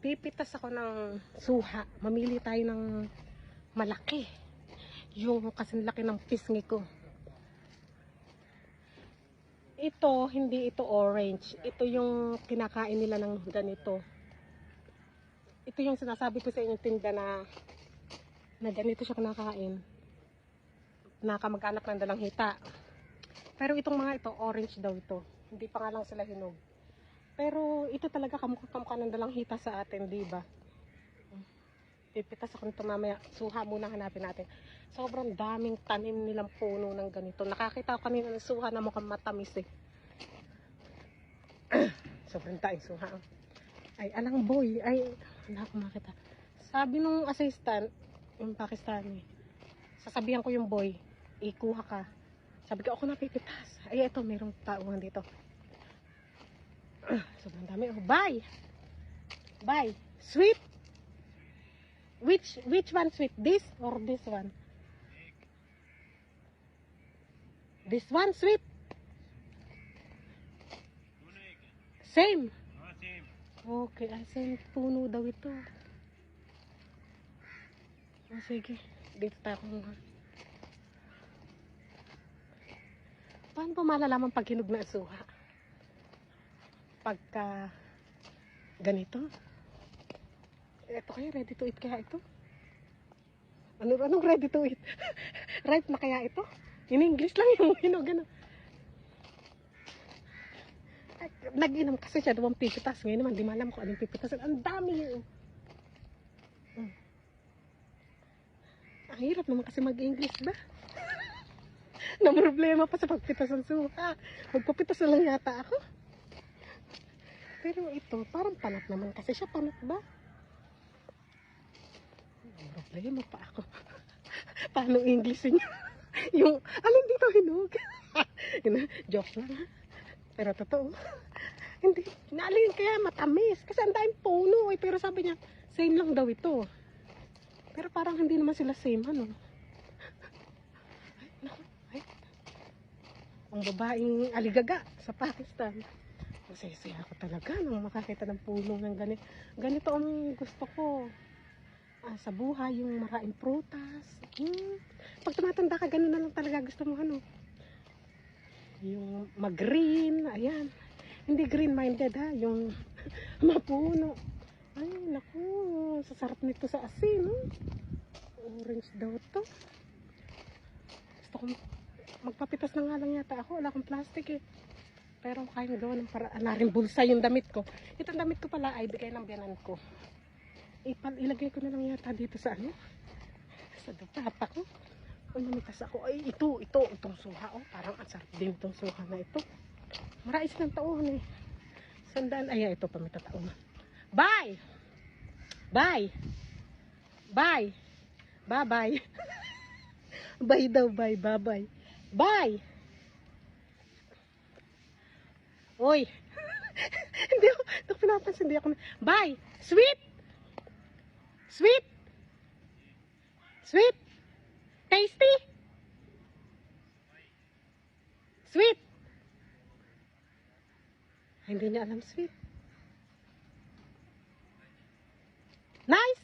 pipitas ako ng suha. Mamili tayo ng malaki. Yung kasing laki ng pisngi ko. Ito, hindi ito orange. Ito yung kinakain nila ng ganito. Ito yung sinasabi ko sa inyong tinda na na ganito siya kinakain. Nakamag-anak ng dalang hita. Pero itong mga ito, orange daw ito. Hindi pa nga lang sila hinog. Pero ito talaga kamukha-kamukha ng dalang hita sa atin, di ba? Pipitas ako nito mamaya. Suha muna hanapin natin. Sobrang daming tanim nilang puno ng ganito. Nakakita ko kanina ng suha na mukhang matamis eh. Sobrang taing suha. Ay, alang boy. Ay, wala akong makita. Sabi nung assistant, yung Pakistani, sasabihan ko yung boy, ikuha ka. Sabi ko, ako na pipitas. Ay, ito, mayroong tauhan dito. Sobrang dami. Oh, bye! Bye! Sweet! Which which one sweet? This or this one? This one sweet? Same. Okay, ah, same puno daw ito. Oh, sige. Dito tayo kumuha. Paano pa malalaman pag hinog na suha? Pagka ganito? Ito kaya ready to eat kaya ito? Ano, anong ready to eat? Ripe na kaya ito? In English lang yung hinog ano. Ay, Nag-inom kasi siya dalawang pipitas. Ngayon naman, di malam ko anong pipitas. Ang dami yun. Mm. Ang hirap naman kasi mag-English ba? na problema pa sa pagpitas ng suha. Magpapitas na lang yata ako. Pero ito, parang panat naman kasi siya. Panat ba? May problema pa ako. Paano English niya? yung, alin dito hinog? Joke lang ha. Pero totoo. Hindi, naalin kaya matamis. Kasi ang daming puno eh. Pero sabi niya, same lang daw ito. Pero parang hindi naman sila same ano. Ay, ay. Ang babaeng aligaga sa Pakistan. Masaya ako talaga nung makakita ng puno ng ganito. Ganito ang gusto ko. Ah, sa buhay, yung maraming prutas. Hmm. Pag tumatanda ka, ganun na lang talaga gusto mo ano. Yung mag-green, ayan. Hindi green-minded ha, yung mapuno. Ay, naku, sasarap nito sa asin, no? Orange daw to. Gusto ko magpapitas na nga lang yata ako. Wala akong plastic eh. Pero kaya gawa ng paraan na rin bulsa yung damit ko. Itong damit ko pala ay bigay ng biyanan ko. Ipal, ilagay ko na lang yata dito sa ano? Sa dapata ko. O namitas ako. Ay, ito, ito, itong suha. Oh, parang ang sarap din itong suha na ito. Marais ng taon eh. Sandaan. Ay, ito pa may tataon. Bye! Bye! Bye! Bye-bye. bye daw, bye, bye-bye. Bye! Uy! hindi ako, hindi ako pinapansin, hindi ako, bye! Sweet! Sweet! Sweet! Tasty! Sweet! Ay, Hindi niya alam sweet. Nice!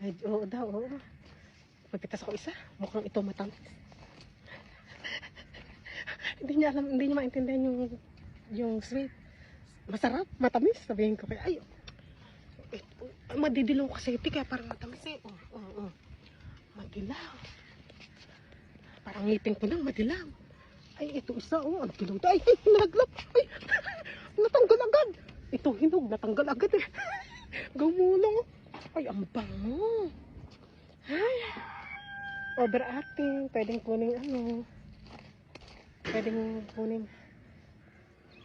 Ay, oo daw, oo. Magpitas ako isa. Mukhang ito matamis. Hindi niya alam, hindi niya maintindihan yung yung sweet. Masarap, matamis. Sabihin ko kaya, ay, eh, madidilaw kasi ito kaya parang matamis eh. Oh, oh, oh. Madilaw. Parang ngipin ko lang, madilaw. Ay, ito isa, oh, ang dilaw. Ay, ay, nalaglap. Ay, natanggal agad. Ito hinog, natanggal agad eh. Gumulong. Ay, ang bango. Ay, overacting. Pwedeng kuning ano. Pwedeng kuning,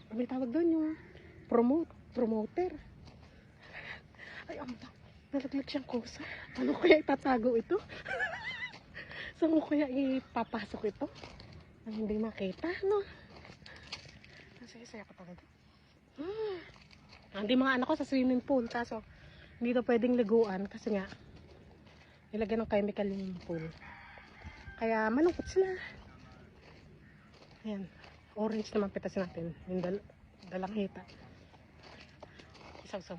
ano may tawag doon yung promote, promoter. Ay, ang. Nalaglag siyang kusa. Ano kaya itatago ito? Saan ko kaya ipapasok ito? Nang hindi makita, no? Nasaya-saya ko talaga. Hmm. Hindi mga anak ko sa swimming pool, kaso hindi daw pwedeng liguan kasi nga nilagyan ng chemical yung pool. Kaya malungkot sila. Ayan. Orange naman pitas natin. Yung dal dalang hita.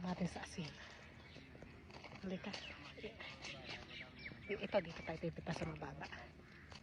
Natin sa asin. Halika. Ito, dito tayo pipita sa mababa.